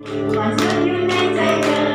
ควาาสุขอยู่ในใจเธอ